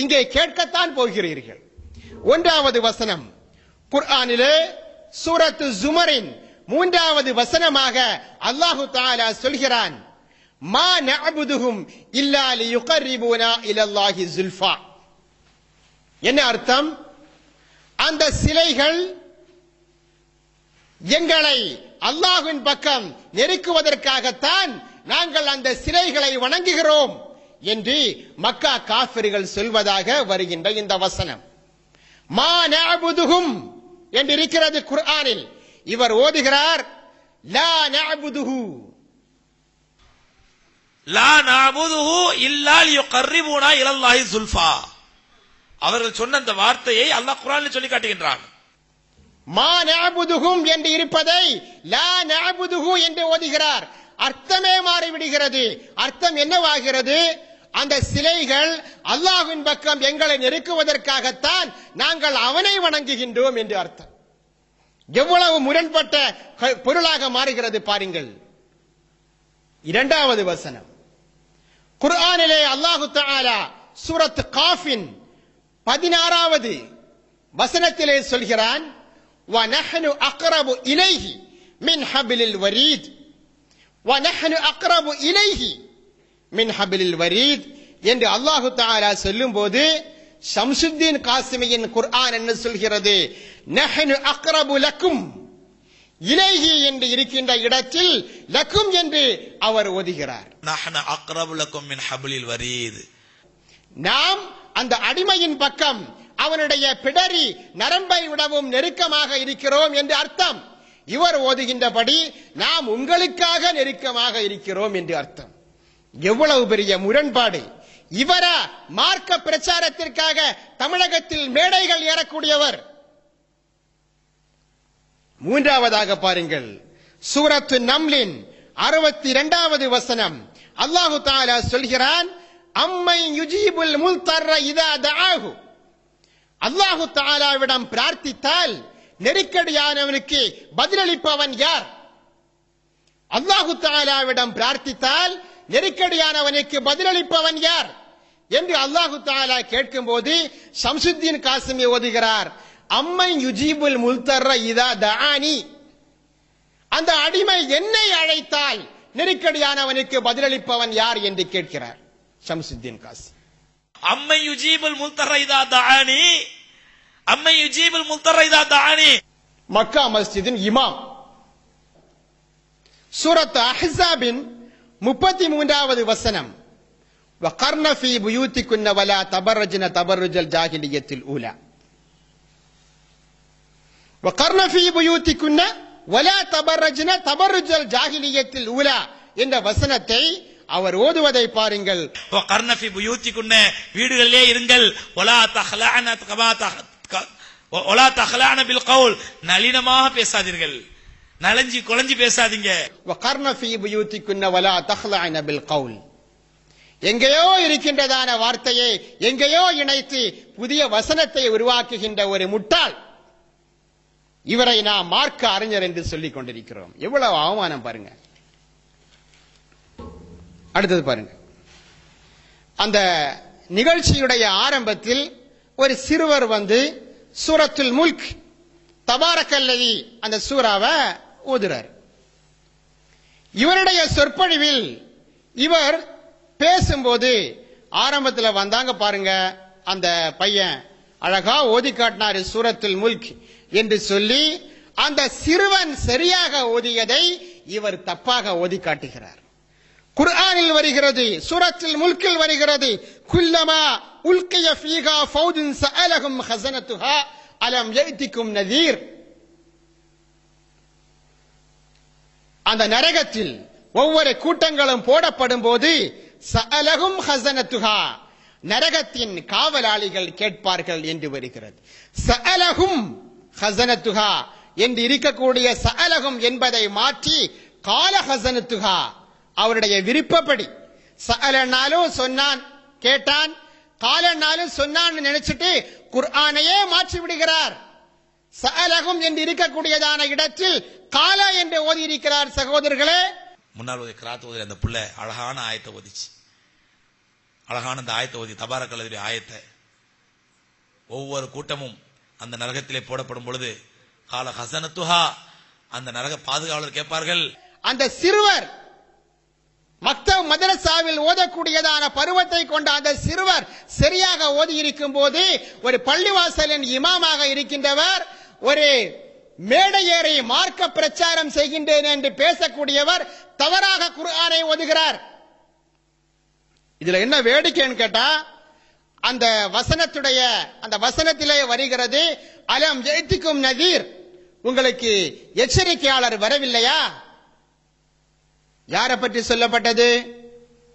இங்கே கேட்கத்தான் போகிறீர்கள். ஒன்றாவது வசனம். குர்ஆனிலே சூரத்து ஜுமரின் மூன்றாவது வசனமாக அல்லாஹு தாலா சொல்கிறான். மா நஅபுதுஹும் இல்லா லியுகர்ரிபூனா இலல்லாஹி ஸுல்ஃபா என்ன அர்த்தம்? அந்த சிலைகள் எங்களை அல்லாஹின் பக்கம் நெருக்குவதற்காகத்தான் நாங்கள் அந்த சிலைகளை வணங்குகிறோம். என்று மக்கா காஃபிர்கள் சொல்வதாக வருகின்ற இந்த வசனம். மா நஅபுதுஹும் என்று இருக்கிறது குர்ஆனில். இவர் ஓதுகிறார் லா நஅபுதுஹு. லா நஅபுதுஹு இல்லா லியுகர்ரிபூனா இலல்லாஹி ஸுல்ஃபா அவர்கள் சொன்ன அந்த வார்த்தையை அல்லாஹ் குர்ஆனில் சொல்லி காட்டுகின்றான். மா நஅபுதுஹும் என்று இருப்பதை லா நஅபுதுஹு என்று ஓதுகிறார். அர்த்தமே மாறிவிடுகிறது. அர்த்தம் என்னவாகிறது? அந்த சிலைகள் அல்லாஹ்வின் பக்கம் எங்களை நெருக்குவதற்காகத்தான் நாங்கள் அவனை வணங்குகின்றோம் என்று அர்த்தம் எவ்வளவு முரண்பட்ட க- பொருளாக மாறுகிறது பாருங்கள் இரண்டாவது வசனம் குர்ஆனிலே அல்லாஹு தஆலா சூரத் காஃபின் பதினாறாவது வசனத்திலே சொல்கிறான் وَنَحْنُ أَقْرَبُ إِلَيْهِ مِنْ حَبْلِ الْوَرِيدِ وَنَحْنُ أَقْرَبُ إِلَيْهِ மின் ஹபிலில் வரீத் என்று அல்லாஹு தாரா சொல்லும் போது ஷம்சுத்தீன் காசிமியின் குர்ஆன் என்ன சொல்கிறது? நஹனு அக்ரபு லக்கும். இலேஹி என்று இருக்கின்ற இடத்தில் லக்கும் என்று அவர் ஓதுகிறார். நஹன அக்ரபு லக்கும் மின் ஹபிலில் வரீத். நாம் அந்த அடிமையின் பக்கம் அவனுடைய பிடரி நரம்பை விடவும் நெருக்கமாக இருக்கிறோம் என்று அர்த்தம். இவர் ஓதுகின்றபடி நாம் உங்களுக்காக நெருக்கமாக இருக்கிறோம் என்று அர்த்தம். எவ்வளவு பெரிய முரண்பாடு. இவரா மார்க்க பிரச்சாரத்திற்காக தமிழகத்தில் மேடைகள் ஏறக்கூடியவர். மூன்றாவதாக பாருங்கள். சூரத்து நம்லின் அறுபத்தி இரண்டாவது வசனம். அல்லாஹு தாலா சொல்கிறான் அம்மை யுஜீபுல் முல்தர்ர இதா தஆஹு. அல்லாஹு தாலாவிடம் பிரார்த்தித்தால் நெருக்கடியானவனுக்கு பதிலளிப்பவன் யார்? அல்லாஹு தாலாவிடம் பிரார்த்தித்தால் நெருக்கடியானவனுக்கு பதிலளிப்பவன் யார்? என்று அல்லாஹு தாலா கேட்கும்போது ஷம்சுத்தீன் காசிமி ஓதுகிறார் அம்மை யுஜீபுல் முல்தர்ர இதா தஆனி. அந்த அடிமை என்னை அழைத்தால் நெருக்கடியானவனுக்கு பதிலளிப்பவன் யார் என்று கேட்கிறார் ஷம்சுத்தீன் காசி அம்மை யுஜீபுல் முல்தர இதா தஆனி. அம்மை யுஜீபுல் முல்தர இதா தஆனி. மக்கா மஸ்ஜிதின் இமாம். சூரத் அஹ்ஸாபின் முப்பத்தி மூன்றாவது வசனம் வகர்ணஃபி புயூத்திக்குன்ன வலா தபர்ரஜின தபர்ருஜல் ஜாகிலியத்தில் ஊலா. வகர்ணஃபி புயூத்திக்குன்ன வலா தபர்ரஜின தபர்ருஜல் ஜாகிலியத்தில் ஊலா. என்ற வசனத்தை அவர் ஓதுவதை பாருங்கள். வகர்ணஃபி புயூத்திக்குன்ன வீடுகளிலே இருங்கள். வலா தஹலான கமா தஹலா தஹலான பில் கவுல். நளினமாக பேசாதீர்கள். நலஞ்சி குழஞ்சி பேசாதீங்க. எங்கேயோ இருக்கின்றதான வார்த்தையை எங்கேயோ இணைத்து புதிய வசனத்தை உருவாக்குகின்ற ஒரு முட்டாள். இவரை நாம் மார்க்க அறிஞர் என்று சொல்லிக் கொண்டிருக்கிறோம். எவ்வளவு அவமானம் பாருங்க. அடுத்தது பாருங்க. அந்த நிகழ்ச்சியுடைய ஆரம்பத்தில் ஒரு சிறுவர் வந்து சூரத்துல் முல்க் தபாரக்கல்லதி அந்த சூறாவை ஓதுறார். இவருடைய சொற்பொழிவில் இவர் பேசும்போது ஆரம்பத்தில் வந்தாங்க பாருங்க அந்த பையன். அழகா ஓதி காட்டினாரு சூரத்தில் முல்க் என்று சொல்லி அந்த சிறுவன் சரியாக ஓதியதை இவர் தப்பாக ஓதி காட்டுகிறார். குர்ஆனில் வருகிறது சூரத்தில் முல்கில் வருகிறது குல்லமா உல்கிய ஃபீகா ஃபௌஜுன் சஅலஹும் ஹஸனத்துஹா அலம் யஅதிக்கும் நதீர். அந்த நரகத்தில் ஒவ்வொரு கூட்டங்களும் போடப்படும் போது சஅலஹும் ஹசனத்துகா நரகத்தின் காவலாளிகள் கேட்பார்கள் என்று வருகிறது. சஅலஹும் ஹசனத்துகா என்று இருக்கக்கூடிய சஅலஹும் என்பதை மாற்றி கால ஹசனத்துகா அவருடைய விருப்பப்படி சஅலனாலும் சொன்னான் கேட்டான் காலனாலும் சொன்னான்னு நினைச்சிட்டு குர்ஆனையே மாற்றி விடுகிறார் சஅலகும் என்று இருக்கக்கூடியதான இடத்தில் காலா என்று ஓதி இருக்கிறார் சகோதரர்களே. முன்னால் ஒரு கிராத் ஓதி அந்த புள்ள அழகான ஆயத்தை ஓதிச்சு. அழகான அந்த ஆயத்தை ஓதி தபாரக்கல்லதுடைய ஆயத்தை. ஒவ்வொரு கூட்டமும் அந்த நரகத்திலே போடப்படும் பொழுது கால ஹசனத்துஹா அந்த நரக பாதுகாவலர் கேட்பார்கள். அந்த சிறுவர் மக்தப் மதரசாவில் ஓதக்கூடியதான பருவத்தை கொண்ட அந்த சிறுவர் சரியாக ஓதி இருக்கும் போது ஒரு பள்ளிவாசலின் இமாமாக இருக்கின்றவர் ஒரு மேடை ஏறி மார்க்க பிரச்சாரம் செய்கின்றேன் என்று பேசக்கூடியவர் தவறாக குர்ஆனை ஒதுகிறார் இதுல என்ன வேடிக்கைன்னு கேட்டா அந்த வசனத்துடைய அந்த வசனத்திலே வருகிறது அலம் ஜெயித்திக்கும் நதீர். உங்களுக்கு எச்சரிக்கையாளர் வரவில்லையா? யாரை பற்றி சொல்லப்பட்டது?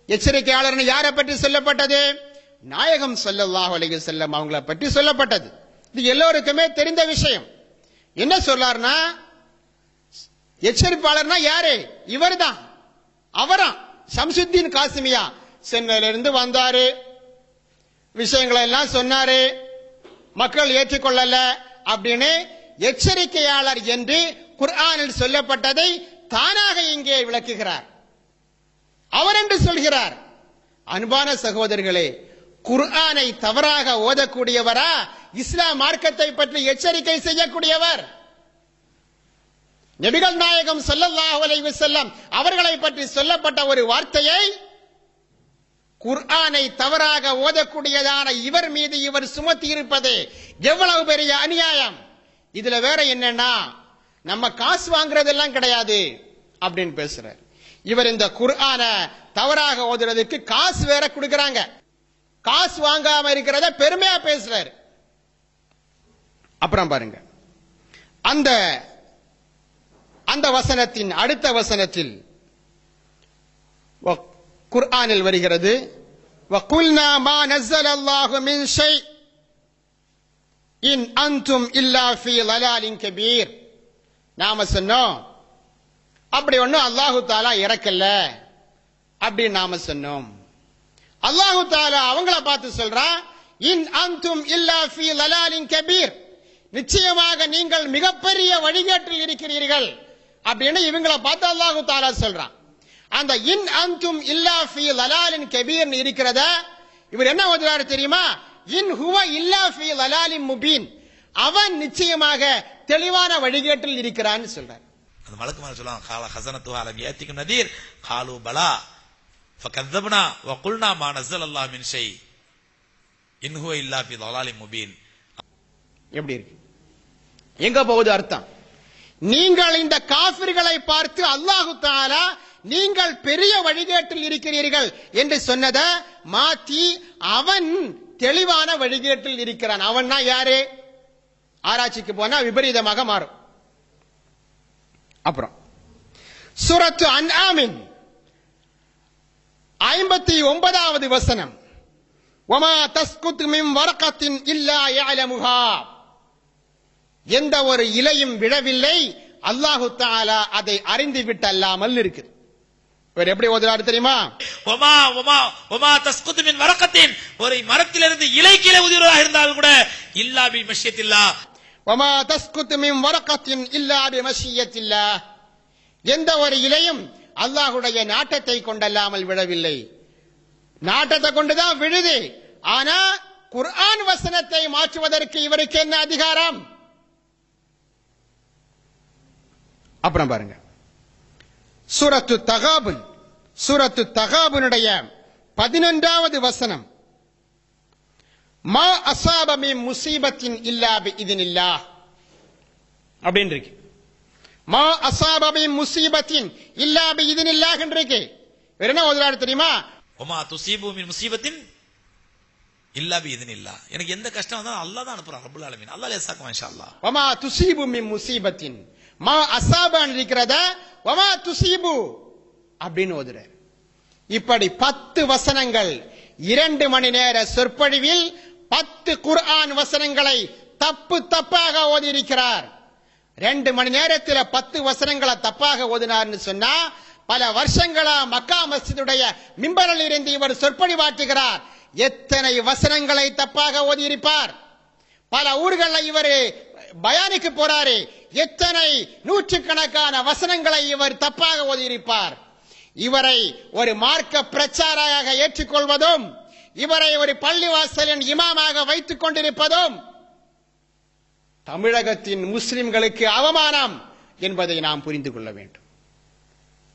எச்சரிக்கையாளர்னு யாரை பற்றி சொல்லப்பட்டது? நாயகம் சொல்லல்லாஹ் அலைஹி செல்லம் அவங்கள பற்றி சொல்லப்பட்டது. இது எல்லோருக்குமே தெரிந்த விஷயம். என்ன சொல்லார்னா எச்சரிப்பாளர்னா யாரு? இவர்தான். அவரா. ஷம்சுத்தீன் காசிமியா. சென்னையிலிருந்து வந்தாரு. விஷயங்களை எல்லாம் சொன்னாரு. மக்கள் ஏற்றுக்கொள்ளல அப்படின்னு எச்சரிக்கையாளர் என்று குர்ஆனில் சொல்லப்பட்டதை தானாக இங்கே விளக்குகிறார். அவர் என்று சொல்கிறார். அன்பான சகோதரர்களே குர்ஆனை தவறாக ஓதக்கூடியவரா? இஸ்லாம் மார்க்கத்தை பற்றி எச்சரிக்கை செய்யக்கூடியவர். நபிகள் நாயகம் ஸல்லல்லாஹு அலைஹி செல்லம் அவர்களை பற்றி சொல்லப்பட்ட ஒரு வார்த்தையை குர்ஆனை தவறாக ஓதக்கூடியதான இவர் மீது இவர் சுமத்தி இருப்பது எவ்வளவு பெரிய அநியாயம். இதுல வேற என்னன்னா நம்ம காசு வாங்குறதெல்லாம் கிடையாது அப்படின்னு பேசுறார். இவர் இந்த குர்ஆன தவறாக ஓதுறதுக்கு காசு வேற கொடுக்கறாங்க. காசு வாங்காம இருக்கிறத பெருமையா பேசுறாரு அப்புறம் பாருங்க அந்த அந்த வசனத்தின் அடுத்த வசனத்தில் வ- குர்ஆனில் வருகிறது وَقُلْنَا مَا نَزَّلَ اللَّهُ مِنْ شَيْءٍ இன் அன்தும் இல்லா ஃபீ லலாலின் கபீர் நாம சொன்னோம் அப்படி ஒண்ணும் அல்லாஹு தாலா இறக்கல அப்படி நாம சொன்னோம் அல்லாஹு தாலா அவங்கள பார்த்து சொல்றான் இன் அன்தும் இல்லா ஃபீ லலாலின் கபீர். நிச்சயமாக நீங்கள் மிகப்பெரிய வழிகேட்டில் இருக்கிறீர்கள் அப்படின்னு இவங்கள பார்த்து அல்லாஹு தாலா சொல்றான் அந்த இன் அந்தும் இல்லா ஃபி லலாலின் கபீர் இருக்கிறத இவர் என்ன ஓதுறாரு தெரியுமா? இன் ஹுவ இல்லா ஃபி லலாலின் முபீன். அவன் நிச்சயமாக தெளிவான வழிகேட்டில் இருக்கிறான்னு சொல்றார். அந்த வழக்கு சொல்லுவாங்க கால ஹசனத்துஹா அலம் ஏத்திக்கும் நதீர். காலு பலா. ஃபகத்தப்னா வகுல்னா மா நசல் அல்லா மின் ஷை இன்ஹுவ இல்லா பி தலாலி முபீன் எப்படி இருக்கு? எங்க போகுது அர்த்தம்? நீங்கள் இந்த காபிர்களை பார்த்து அல்லாஹு தாலா நீங்கள் பெரிய வழிகேட்டில் இருக்கிறீர்கள் என்று சொன்னத மாத்தி அவன் தெளிவான வழிகேட்டில் இருக்கிறான். அவன்னா யாரே? ஆராய்ச்சிக்கு போனா விபரீதமாக மாறும். அப்புறம். சுரத்து அன் ஆமின் ஐம்பத்தி ஒன்பதாவது வசனம். ஒமா தஸ்குத் மின் வரக்கத்தின் இல்லா யஅலமுஹா. எந்த ஒரு இலையும் விழவில்லை. அல்லாஹு தாலா அதை அறிந்து விட்டல்லாமல் இருக்குது. இவர் எப்படி ஓதுறாரு தெரியுமா? ஒமா ஒமா ஒமா தஸ்குத்து மின் வரக்கத்தின் ஒரு மரத்திலிருந்து இலை கீழே உதிர்வதாக இருந்தாலும் கூட இல்லா பி மஷ்யத்தில்லா. ஒமா தஸ்குத் மின் வரக்கத்தின் இல்லா பிமஷியத்தில்லா எந்த ஒரு இலையும் அல்லாஹுடைய நாட்டத்தை கொண்டல்லாமல் விழவில்லை நாட்டத்தை கொண்டுதான் விழுது. ஆனா குர்ஆன் வசனத்தை மாற்றுவதற்கு இவருக்கு என்ன அதிகாரம்? அப்புறம் பாருங்க. சூரத்து தகாபுன் சூரத்து தகாபுனுடைய பதினொன்றாவது வசனம். மா அசாபமி முசீபத்தின் இல்லாபி இதன் இல்லா அப்படின்னு இருக்கு மா அசாபமி முசீபத்தின் இல்லாபி இதனில்லா இருக்கு வேற என்ன ஓதுறாரு தெரியுமா? ஒமா துசீபு மின் முசீபத்தின் இல்லா பி இதனில்லா எனக்கு எந்த கஷ்டம் வந்தாலும் அல்லாஹ் தான் அனுப்புறான் ரப்புல் ஆலமீன். அல்லாஹ் லேசாக்குவான் இன்ஷா அல்லாஹ் வமா துசீபு மின் முசீபத்தின். மா அசாபான் இருக்கிறத? வமா துசீபு அப்படின்னு ஓதுறார். இப்படி பத்து வசனங்கள் இரண்டு மணி நேர சொற்பொழிவில் பத்து குர்ஆன் வசனங்களை தப்பு தப்பாக ஓதியிருக்கிறார். ரெண்டு மணி நேரத்தில் பத்து வசனங்களை தப்பாக ஓதினார்னு சொன்னா பல வருஷங்களா மக்கா மஸ்ஜிதுடைய மிம்பரில் இருந்து இவர் சொற்பொழிவாற்றுகிறார் எத்தனை வசனங்களை தப்பாக ஓதியிருப்பார். பல ஊர்களில் இவர் பயானிக்கு போறாரு. எத்தனை நூற்றுக்கணக்கான வசனங்களை இவர் தப்பாக ஓதியிருப்பார். இவரை ஒரு மார்க்க பிரச்சாராக ஏற்றுக்கொள்வதும் இவரை ஒரு பள்ளிவாசலின் இமாமாக வைத்துக் கொண்டிருப்பதும் தமிழகத்தின் முஸ்லிம்களுக்கு அவமானம் என்பதை நாம் புரிந்து கொள்ள வேண்டும்.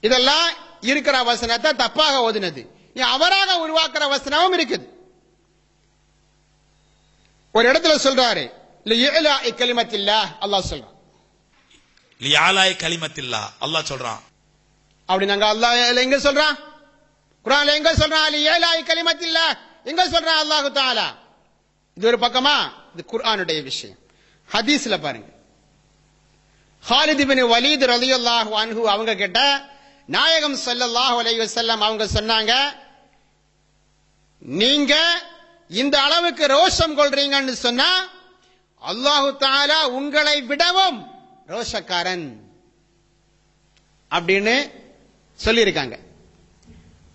இதெல்லாம் இருக்கிற வசனத்தை தப்பாக ஓதினது. நீ அவராக உருவாக்குற வசனமும் இருக்குது. ஒரு இடத்துல சொல்றாரு கலிமத்தில்லா அல்லாஹ் சொல்றான். லியாலாய் கலிமத்தில்லா அல்லாஹ் சொல்றான். அப்படி நாங்க அல்லாஹ் எங்க சொல்றான்? குரான்ல எங்க சொல்றான்? அலி ஏலாய் கலிமத்தில்லா எங்க சொல்றான்? அல்லாஹு தாலா இது ஒரு பக்கமா? இது குர்ஆனுடைய விஷயம். ஹதீஸ்ல பாருங்க. ஹாலிதிபின் வலீத் ரலியல்லாஹு அன்ஹு அவங்க கிட்ட நாயகம் ஸல்லல்லாஹு அலைஹி செல்லம் அவங்க சொன்னாங்க நீங்க இந்த அளவுக்கு ரோஷம் கொள்றீங்கன்னு சொன்னா அல்லாஹு தாலா உங்களை விடவும் ரோஷக்காரன். அப்படின்னு சொல்லியிருக்காங்க.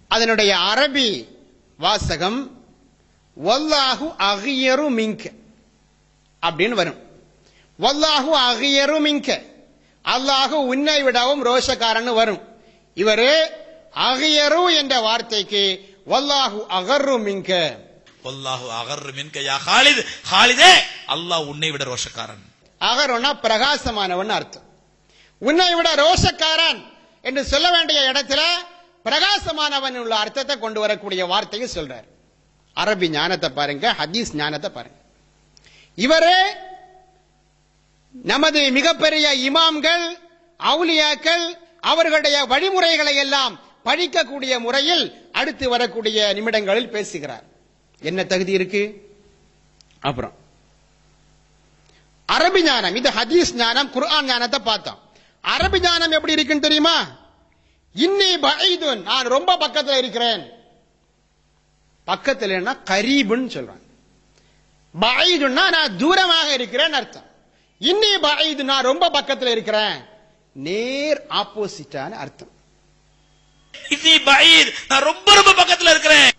அதனுடைய அரபி வாசகம் வல்லாஹு அகியரு மிங்க் அப்படின்னு வரும். வல்லாஹு அகியரு மிங்க அல்லாஹு உன்னை விடவும் ரோஷக்காரன் வரும். இவரு அகியரு என்ற வார்த்தைக்கு வல்லாஹு அகர்ரு மிங்க வல்லாஹு அகர் மின்க யா ஹாலித். ஹாலிதே அல்லாஹ் உன்னை விட ரோஷக்காரன். அகருன்னா பிரகாசமானவன் அர்த்தம். உன்னை விட ரோஷக்காரன் என்று சொல்ல வேண்டிய இடத்துல பிரகாசமானவன் உள்ள அர்த்தத்தை கொண்டு வரக்கூடிய வார்த்தையை சொல்றார். அரபி ஞானத்தை பாருங்க ஹதீஸ் ஞானத்தை பாருங்க. இவரு நமது மிகப்பெரிய இமாம்கள் அவுலியாக்கள் அவர்களுடைய வழிமுறைகளை எல்லாம் படிக்கக்கூடிய முறையில் அடுத்து வரக்கூடிய நிமிடங்களில் பேசுகிறார். என்ன தகுதி இருக்கு? அப்புறம். அரபி ஞானம் இது ஹதீஸ் ஞானம் குர்ஆன் ஞானத்தை பார்த்தோம். அரபி ஞானம் எப்படி இருக்குன்னு தெரியுமா? இன்னி பைதுன் நான் ரொம்ப பக்கத்துல இருக்கிறேன். பக்கத்தில் கரீபுன்னு சொல்றான் பயதுன்னா நான் தூரமாக இருக்கிறேன் அர்த்தம். இன்னி பைது நான் ரொம்ப பக்கத்துல இருக்கிறேன். நேர் ஆப்போசிட்டான அர்த்தம். இன்னி பஈத் நான் ரொம்ப ரொம்ப பக்கத்துல இருக்கிறேன்.